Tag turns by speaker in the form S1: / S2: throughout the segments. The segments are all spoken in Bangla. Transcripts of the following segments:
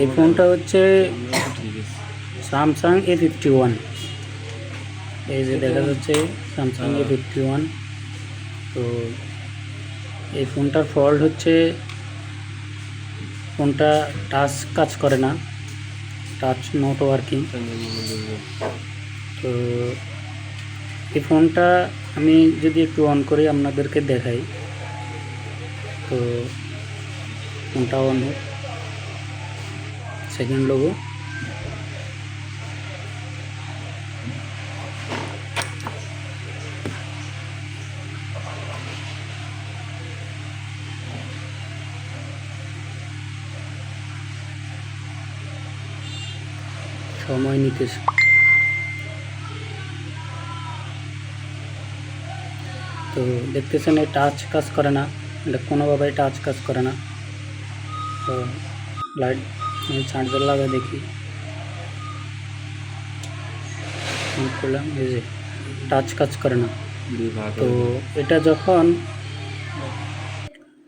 S1: এই ফোনটা হচ্ছে স্যামসাং এ ফিফটি ওয়ান এই যে দেখা যাচ্ছে স্যামসাং এ ফিফটি ওয়ান তো এই ফোনটার ফল্ট হচ্ছে ফোনটা টাচ কাজ করে না। টাচ নট ওয়ার্কিং তো এই ফোনটা আমি যদি একটু অন করি আপনাদেরকে দেখাই। তো ফোনটা অন হোক। সেকেন্ড লোগো সময় নিতেছে তো দেখতেছেন এই টাচ কাজ করে না এটা কোনোভাবে টাচ কাজ করে না তো লাইট চার্জার লাগাই দেখি। করলাম এই যে টাচ কাজ করে না। তো এটা যখন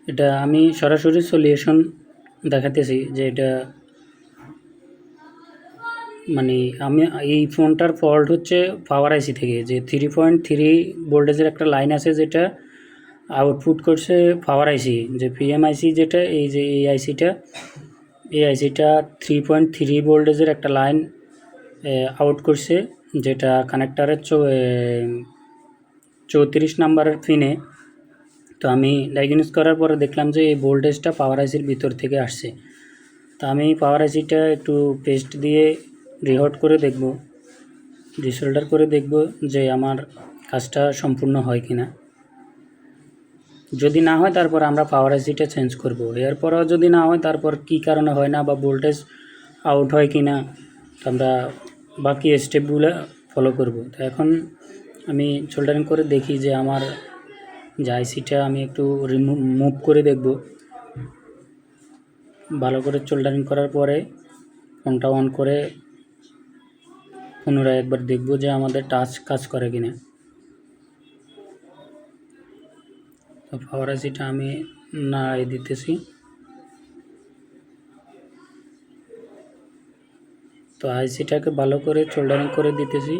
S1: এটা আমি সরাসরি সলিউশন দেখাতেছি যে এটা মানে আমি এই ফোনটার ফল্ট হচ্ছে পাওয়ার আইসি থেকে যে থ্রি পয়েন্ট থ্রি ভোল্টেজের একটা লাইন আছে যেটা আউটপুট করছে পাওয়ার আইসি যে পিএম আইসি যেটা এই যে এই আইসিটা এই আইসিটা থ্রি পয়েন্ট থ্রি ভোল্টেজের একটা লাইন আউট করছে, যেটা কানেক্টারের চৌ চৌত্রিশ নাম্বারের পিনে তো আমি ডায়াগনোস করার পরে দেখলাম যে এই ভোল্টেজটা পাওয়ার আইসির ভিতর থেকে আসছে। তো আমি পাওয়ার আইসিটা একটু পেস্ট দিয়ে রিহট করে দেখব রিসোল্ডার করে দেখব যে আমার কাজটা সম্পূর্ণ হয় কি না যদি না হয়, তারপর আমরা পাওয়ার আইসিটা চেঞ্জ করব। এরপরও যদি না হয়, তারপর কি কারণে হয় না বা ভোল্টেজ আউট হয় কি না আমরা বাকি স্টেপগুলো ফলো করব। তো এখন আমি সোল্ডারিং করে দেখি যে আমার যে আইসিটা আমি একটু রিমুভ মুভ করে দেখব। ভালো করে সোল্ডারিং করার পরে ফোনটা অন করে পুনরায় একবার দেখব যে আমাদের টাচ কাজ করে কিনা। আইসিটা আমি নাড়াই দিতেছি। তো আইসিটাকে ভালো করে সোল্ডারিং করে দিতেছি।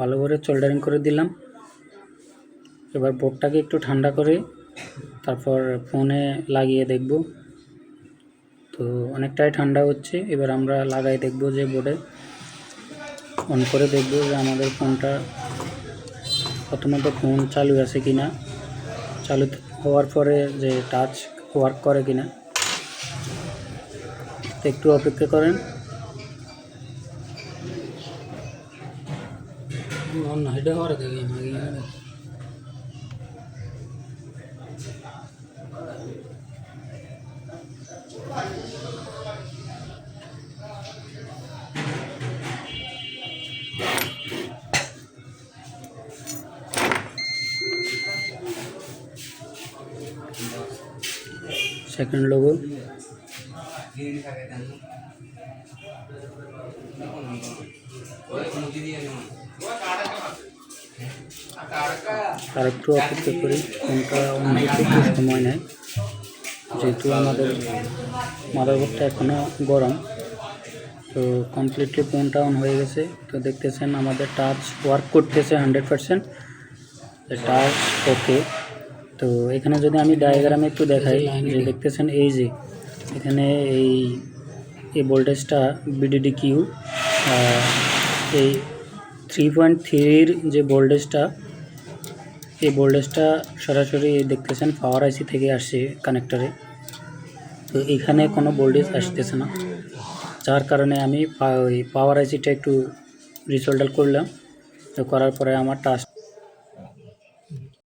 S1: ভালো করে সোল্ডারিং করে দিলাম। এবার বোর্ডটাকে একটু ঠান্ডা করে তারপর ফোনে লাগিয়ে দেখব। তো অনেকটাই ঠান্ডা হচ্ছে, এবার আমরা লাগাই দেখব যে বোর্ডে অন করে দেখব যে আমাদের ফোনটা প্রথমত ফোন চালু আছে কিনা চালু হওয়ার পরে যে টাচ ওয়ার্ক করে কিনা একটু অপেক্ষা করেন। সেকেন্ড লোগো আর একটু অপেক্ষা করি হতে একটু সময় নেয়। যেহেতু আমাদের মাদারবোর্ডটা এখনও গরম, তো কমপ্লিটলি ফোনটা অন হয়ে গেছে। তো দেখতেছেন আমাদের টাচ ওয়ার্ক করতেছে হান্ড্রেড পারসেন্ট টাচ ওকে তো এখানে যদি আমি ডায়াগ্রামে একটু দেখাই, যে দেখতেছেন এই যে, এখানে এই এই ভোল্টেজটা বিডিডি কিউ এই থ্রি পয়েন্ট থ্রির যে ভোল্টেজটা এই ভোল্টেজটা সরাসরি দেখতেছেন পাওয়ার আইসি থেকে আসছে কানেক্টরে তো এখানে কোনো ভোল্টেজ আসতেছে না। যার কারণে আমি পাওয়ার আইসিটা একটু রিসোল্ডাল করলাম। তো করার পরে আমার টাচ